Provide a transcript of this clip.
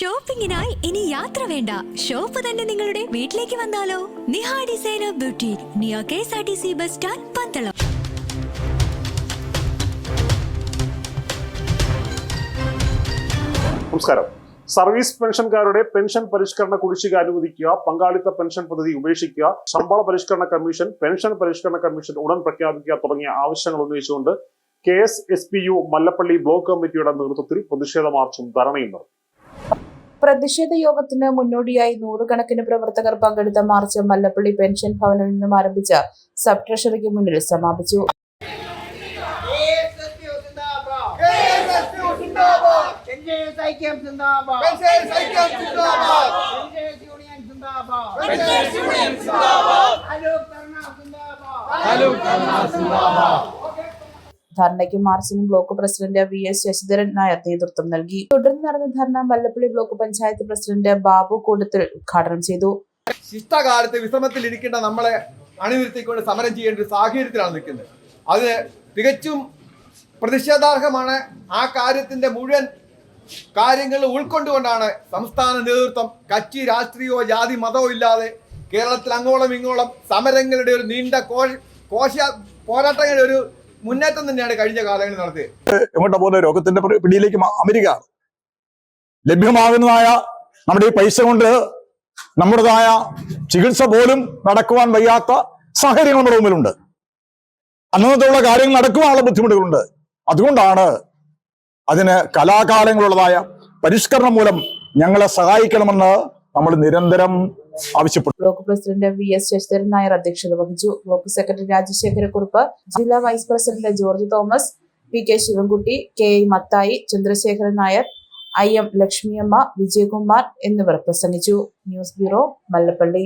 ഷോപ്പിംഗിനായി ഇനി യാത്ര വേണ്ട. ഷോപ്പ് തന്നെ നിങ്ങളുടെ വീട്ടിലേക്ക് വന്നാലോ? Niha designer beauty neo K S R T C bus stand Pandalam. നമസ്കാരം. സർവീസ് പെൻഷൻകാരുടെ പെൻഷൻ പരിഷ്കരണ കുടിശ്ശിക അനുവദിക്കുക പങ്കാളിത്ത പെൻഷൻ പദ്ധതി ഉപേക്ഷിക്കുക ശമ്പള പരിഷ്കരണ കമ്മീഷൻ പെൻഷൻ പരിഷ്കരണ കമ്മീഷൻ ഉടൻ പ്രഖ്യാപിക്കുക തുടങ്ങിയ ആവശ്യങ്ങൾ ഉന്നയിച്ചുകൊണ്ട് K S S P U Mallappally block കമ്മിറ്റിയുടെ നേതൃത്വത്തിൽ പ്രതിഷേധ മാർച്ചും ധരണയും നടത്തി. പ്രതിഷേധ യോഗത്തിന് മുന്നോടിയായി നൂറുകണക്കിന് പ്രവർത്തകർ പങ്കെടുത്ത മാർച്ച് മല്ലപ്പള്ളി പെൻഷൻ ഭവനിൽ നിന്നും ആരംഭിച്ച സബ് ട്രഷറിക്ക് മുന്നിൽ സമാപിച്ചു KSSU സിന്ദാബാദ് ധർണയ്ക്കും മാർച്ചിനും block president V S Sasidharan Nair നേതൃത്വം നൽകി. തുടർന്ന് നടന്ന ധർണ മല്ലപ്പള്ളി ബ്ലോക്ക് പഞ്ചായത്ത് പ്രസിഡന്റ് ബാബു കൂടത്തിൽ ഉദ്ഘാടനം ചെയ്തു. ശിഷ്ടകാലത്ത് വിശ്രമത്തിൽ ഇരിക്കേണ്ട നമ്മളെ അണിനിർത്തിക്കൊണ്ട് സമരം ചെയ്യേണ്ട ഒരു സാഹചര്യത്തിലാണ് നിൽക്കുന്നത്. അത് തികച്ചും പ്രതിഷേധാർഹമാണ്. ആ കാര്യത്തിന്റെ മുഴുവൻ കാര്യങ്ങൾ ഉൾക്കൊണ്ടുകൊണ്ടാണ് സംസ്ഥാന നേതൃത്വം കച്ചി രാഷ്ട്രീയമോ ജാതി മതമോ ഇല്ലാതെ കേരളത്തിൽ അങ്ങോളം ഇങ്ങോളം സമരങ്ങളുടെ ഒരു നീണ്ട കോശ കോശ പോരാട്ടങ്ങളുടെ ഒരു മുന്നേറ്റം തന്നെയാണ് കഴിഞ്ഞ കാലങ്ങളിൽ നടത്തിയത്. എങ്ങോട്ടാ പോകുന്ന? രോഗത്തിന്റെ പിടിയിലേക്ക് അമേരിക്ക. ലഭ്യമാകുന്നതായ നമ്മുടെ ഈ പൈസ കൊണ്ട് നമ്മുടേതായ ചികിത്സ പോലും നടക്കുവാൻ വയ്യാത്ത സാഹചര്യങ്ങൾ നമ്മുടെ മുമ്പിലുണ്ട്. അന്നത്തുള്ള കാര്യങ്ങൾ നടക്കുവാനുള്ള ബുദ്ധിമുട്ടുകളുണ്ട്. അതുകൊണ്ടാണ് അതിന് കലാകാലങ്ങളുള്ളതായ പരിഷ്കരണം മൂലം ഞങ്ങളെ സഹായിക്കണമെന്ന് നമ്മൾ നിരന്തരം ആവശ്യപ്പെട്ടു block president V S Sasidharan Nair അധ്യക്ഷത വഹിച്ചു. ബ്ലോക്ക് സെക്രട്ടറി രാജശേഖരക്കുറുപ്പ് ജില്ലാ vice president George Thomas P K Sivankutty K I Mathai Chandrasekharan Nair I M Lakshmiyamma Vijayakumar എന്നിവർ പ്രസംഗിച്ചു. News bureau Mallappally.